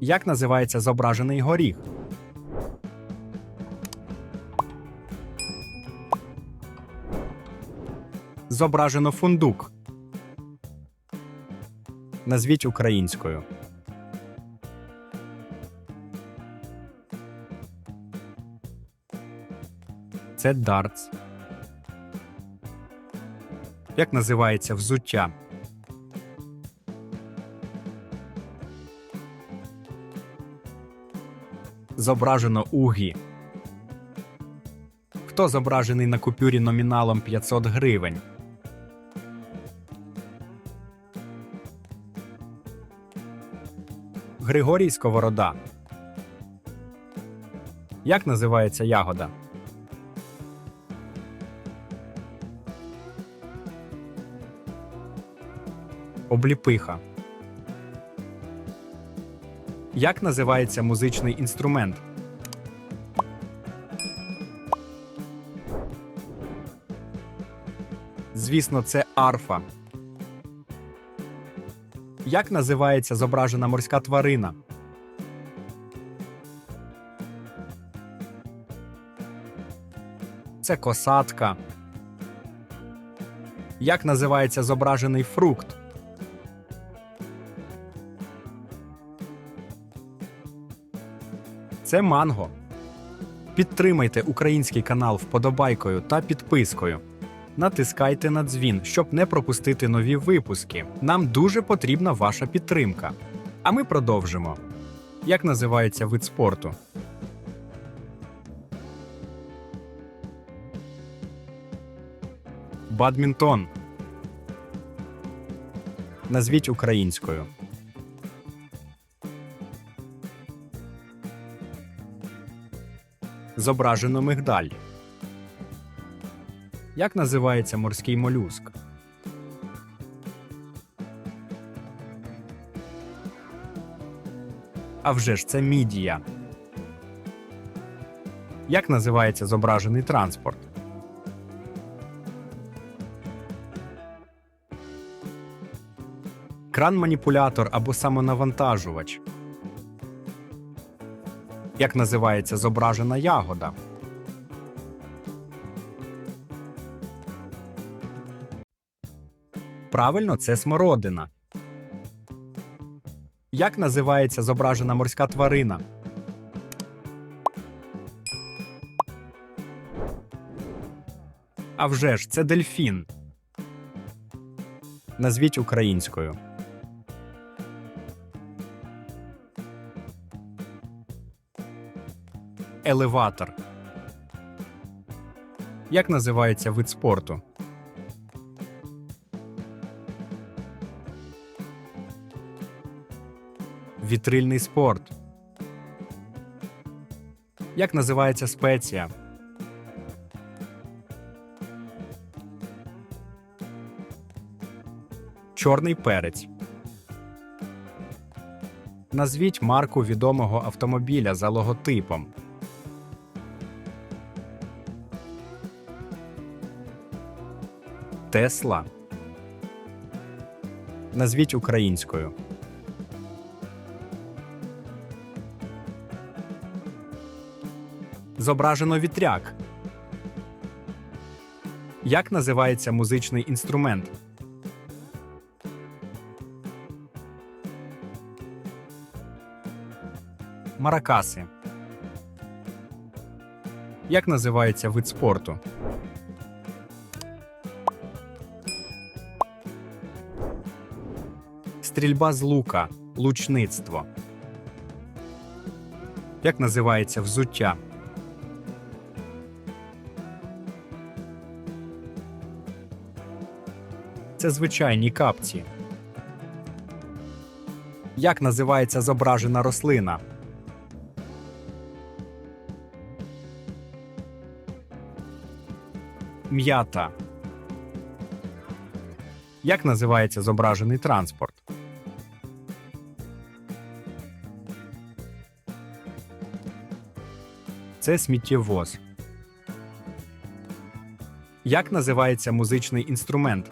Як називається зображений горіх? Зображено фундук. Назвіть українською. Це дартс. Як називається взуття? Зображено угі. Хто зображений на купюрі номіналом 500 гривень? Григорій Сковорода. Як називається ягода? Обліпиха. Як називається музичний інструмент? Звісно, це арфа. Як називається зображена морська тварина? Це косатка. Як називається зображений фрукт? Це манго. Підтримайте український канал вподобайкою та підпискою. Натискайте на дзвін, щоб не пропустити нові випуски. Нам дуже потрібна ваша підтримка. А ми продовжимо. Як називається вид спорту? Бадмінтон. Назвіть українською. Зображено мигдаль. Як називається морський молюск? А вже ж це мідія. Як називається зображений транспорт? Кран-маніпулятор або самонавантажувач. Як називається зображена ягода? Правильно, це смородина. Як називається зображена морська тварина? А вже ж, це дельфін. Назвіть українською. Елеватор. Як називається вид спорту? Вітрильний спорт. Як називається спеція? Чорний перець. Назвіть марку відомого автомобіля за логотипом. Тесла. Назвіть українською. Зображено вітряк. Як називається музичний інструмент? Маракаси. Як називається вид спорту? Стрільба з лука. Лучництво. Як називається взуття? Це звичайні капці. Як називається зображена рослина? М'ята. Як називається зображений транспорт? Це сміттєвоз. Як називається музичний інструмент?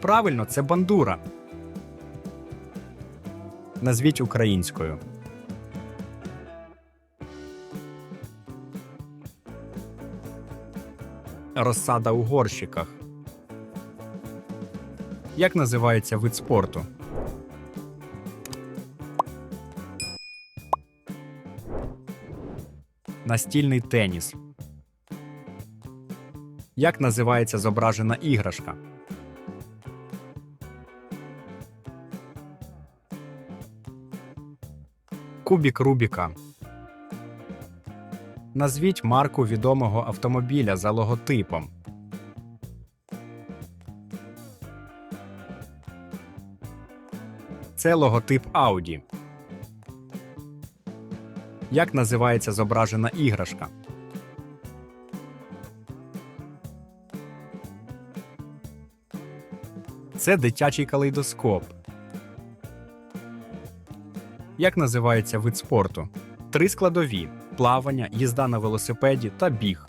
Правильно, це бандура. Назвіть українською. Розсада у горщиках. Як називається вид спорту? Настільний теніс. Як називається зображена іграшка? Кубік Рубіка. Назвіть марку відомого автомобіля за логотипом. Це логотип Audi. Як називається зображена іграшка? Це дитячий калейдоскоп. Як називається вид спорту? Три складові: плавання, їзда на велосипеді та біг.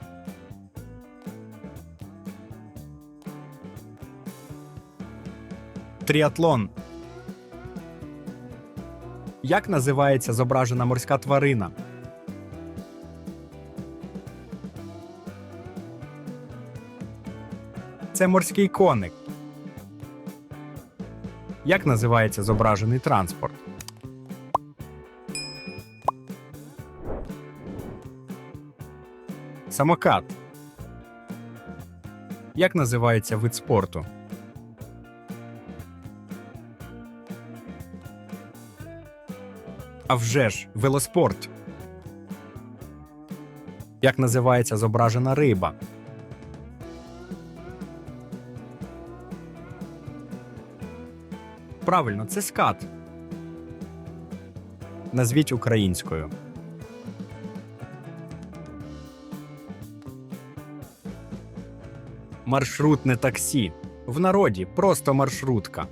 Тріатлон. Як називається зображена морська тварина? Це морський коник. Як називається зображений транспорт? Самокат. Як називається вид спорту? А вже ж, велоспорт. Як називається зображена риба? Правильно, це скат. Назвіть українською. Маршрутне таксі. В народі просто маршрутка.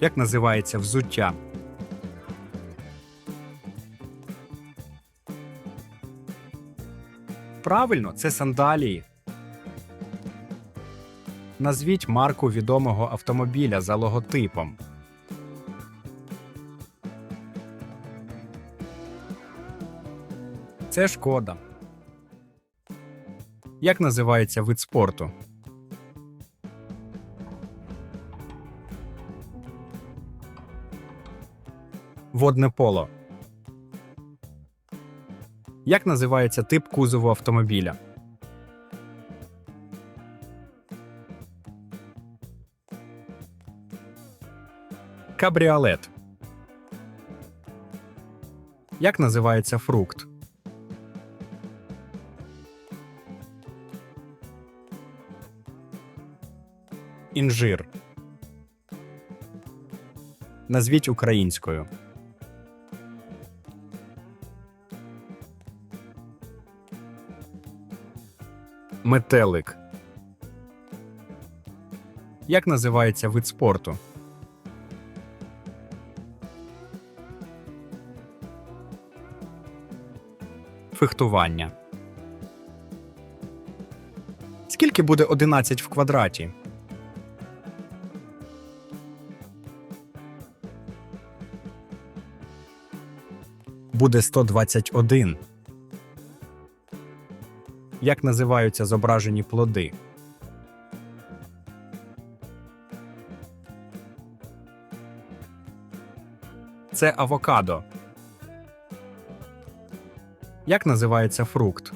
Як називається взуття? Правильно, це сандалії. Назвіть марку відомого автомобіля за логотипом. Це шкода. Як називається вид спорту? Водне поло. Як називається тип кузову автомобіля? Кабріолет. Як називається фрукт? Інжир. Назвіть українською. Метелик. Як називається вид спорту? Фехтування. Скільки буде 11 в квадраті? Буде 121. Як називаються зображені плоди? Це авокадо. Як називається фрукт?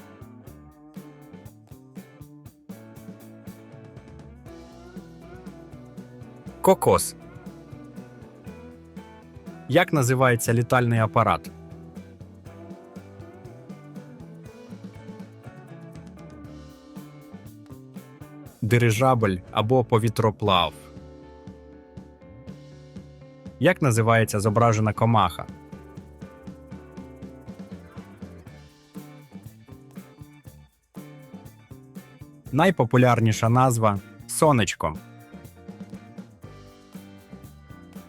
Кокос. Як називається літальний апарат? Дирижабль або повітроплав. Як називається зображена комаха? Найпопулярніша назва сонечко.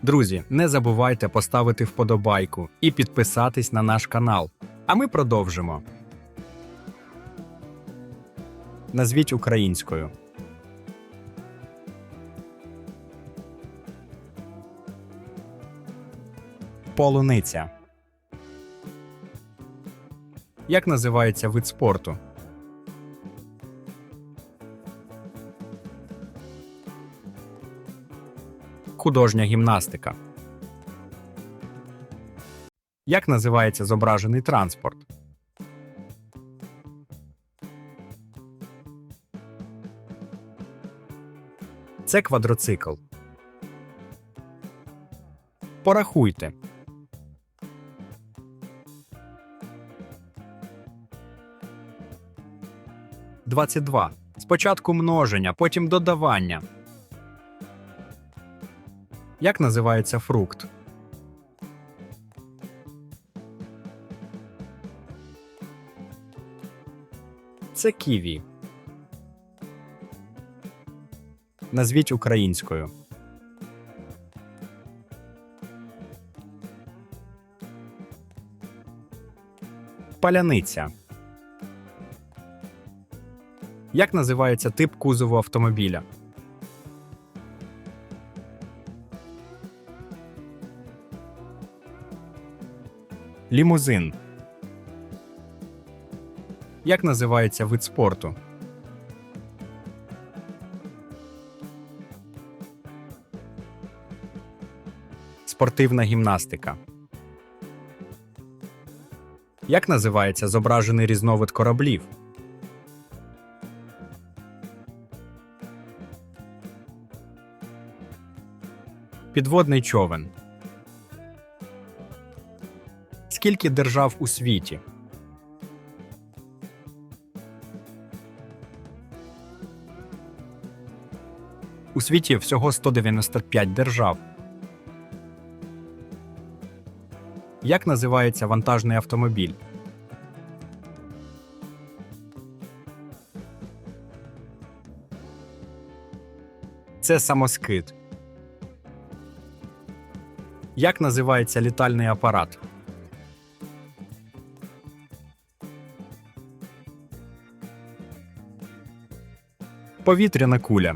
Друзі, не забувайте поставити вподобайку і підписатись на наш канал. А ми продовжимо. Назвіть українською. Полуниця. Як називається вид спорту? Художня гімнастика. Як називається зображений транспорт? Це квадроцикл. Порахуйте. Двадцять два. Спочатку множення, потім додавання. Як називається фрукт? Це ківі. Назвіть українською. Паляниця. Як називається тип кузову автомобіля? Лімузин. Як називається вид спорту? Спортивна гімнастика. Як називається зображений різновид кораблів? Підводний човен. Скільки держав у світі? У світі всього 195 держав. Як називається вантажний автомобіль? Це самоскид. Як називається літальний апарат? Повітряна куля.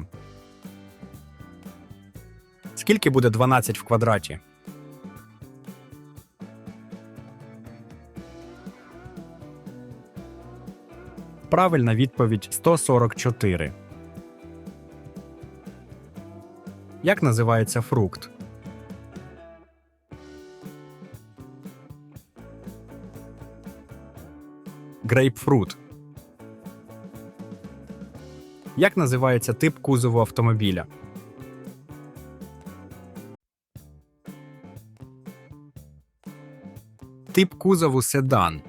Скільки буде 12 в квадраті? Правильна відповідь 144. Як називається фрукт? Грейпфрут. Як називається тип кузову автомобіля? Тип кузову седан.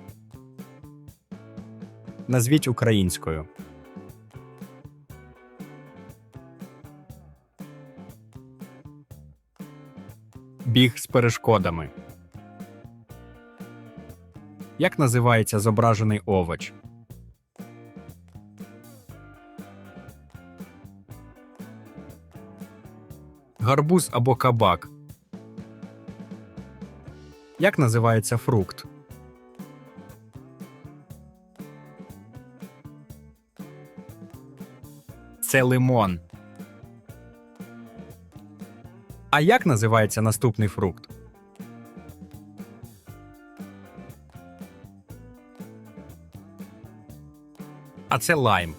Назвіть українською. Біг з перешкодами. Як називається зображений овоч? Гарбуз або кабак. Як називається фрукт? Це лимон. А як називається наступний фрукт? А це лайм.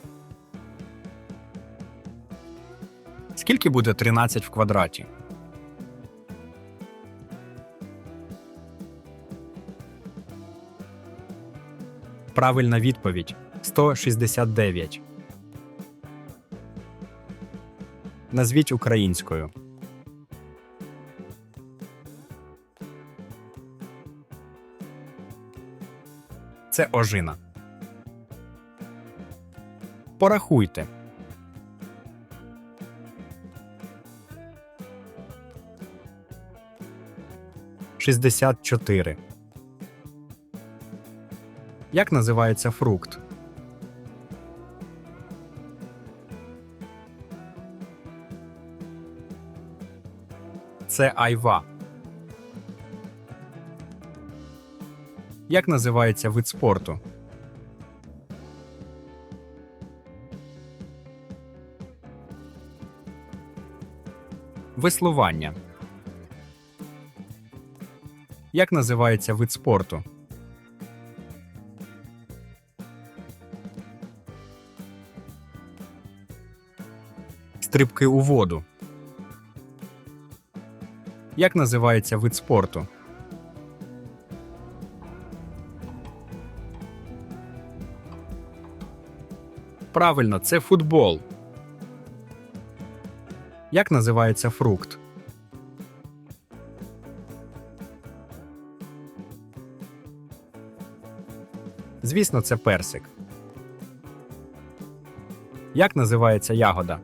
Скільки буде 13 в квадраті? Правильна відповідь 169. Назвіть українською. Це ожина. Порахуйте. Шістдесят чотири. Як називається фрукт? Це айва. Як називається вид спорту? Веслування. Як називається вид спорту? Стрибки у воду. Як називається вид спорту? Правильно, це футбол. Як називається фрукт? Звісно, це персик. Як називається ягода?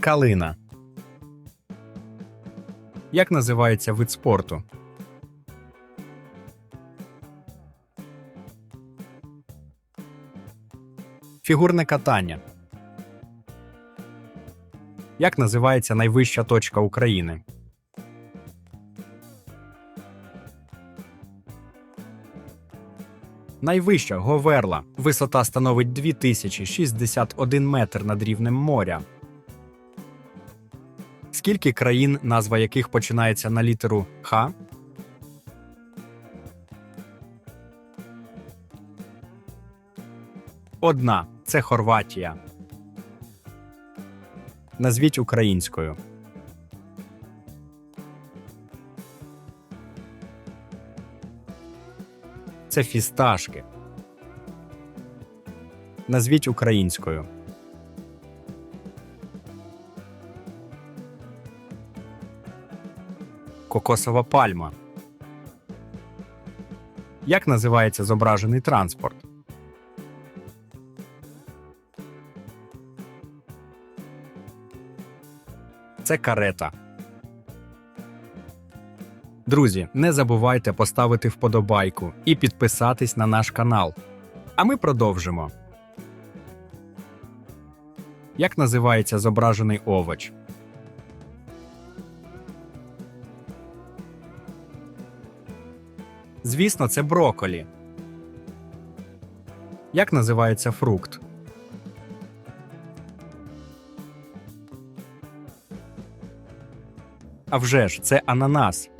Калина. Як називається вид спорту? Фігурне катання. Як називається найвища точка України? Найвища Говерла. Висота становить 2061 метр над рівнем моря. Скільки країн, назва яких починається на літеру Х? Одна це Хорватія. Назвіть українською. Це фісташки. Назвіть українською. Кокосова пальма. Як називається зображений транспорт? Це карета. Друзі, не забувайте поставити вподобайку і підписатись на наш канал. А ми продовжимо. Як називається зображений овоч? Звісно, це броколі. Як називається фрукт? А вже ж, це ананас.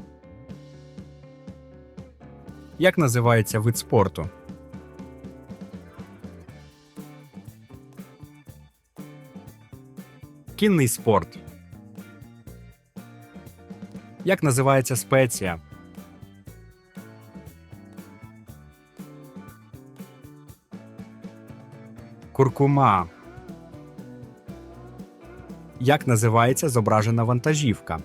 Як називається вид спорту? Кінний спорт. Як називається спеція? Куркума. Як називається зображена вантажівка?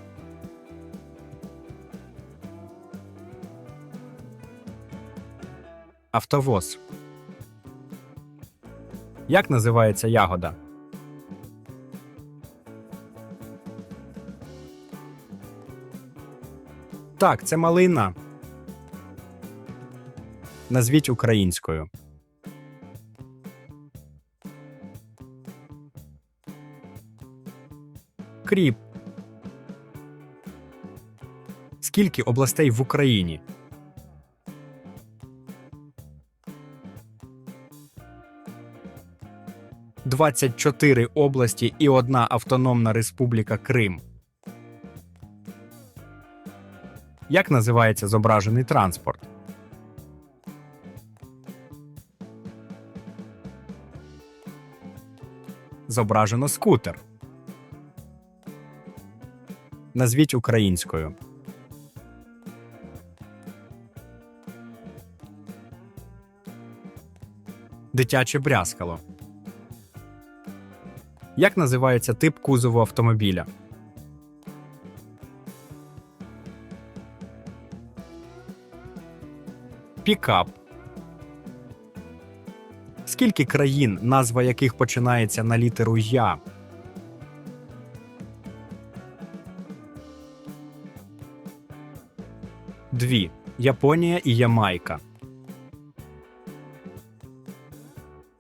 Автовоз. Як називається ягода? Так, це малина. Назвіть українською. Кріп. Скільки областей в Україні? Двадцять чотири області і одна автономна республіка Крим. Як називається зображений транспорт? Зображено скутер. Назвіть українською. Дитяче брязкало. Як називається тип кузову автомобіля? Пікап. Скільки країн, назва яких починається на літеру Я? Дві. Японія і Ямайка.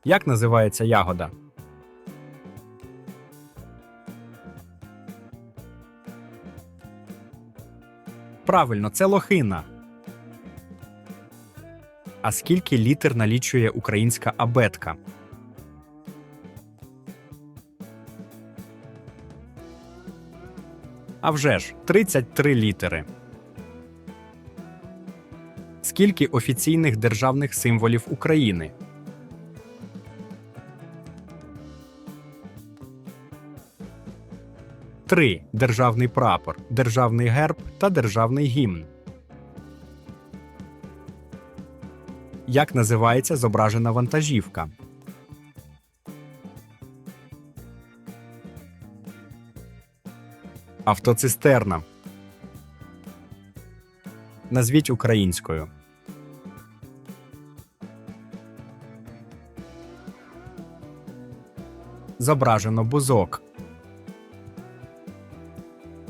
Як називається ягода? Правильно, це лохина. А скільки літер налічує українська абетка? А вже ж 33 літери. Скільки офіційних державних символів України? Три державний прапор, державний герб та державний гімн. Як називається зображена вантажівка? Автоцистерна. Назвіть українською. Зображено бузок.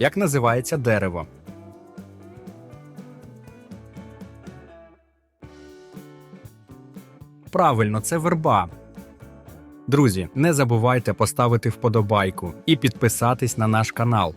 Як називається дерево? Правильно, це верба. Друзі, не забувайте поставити вподобайку і підписатись на наш канал.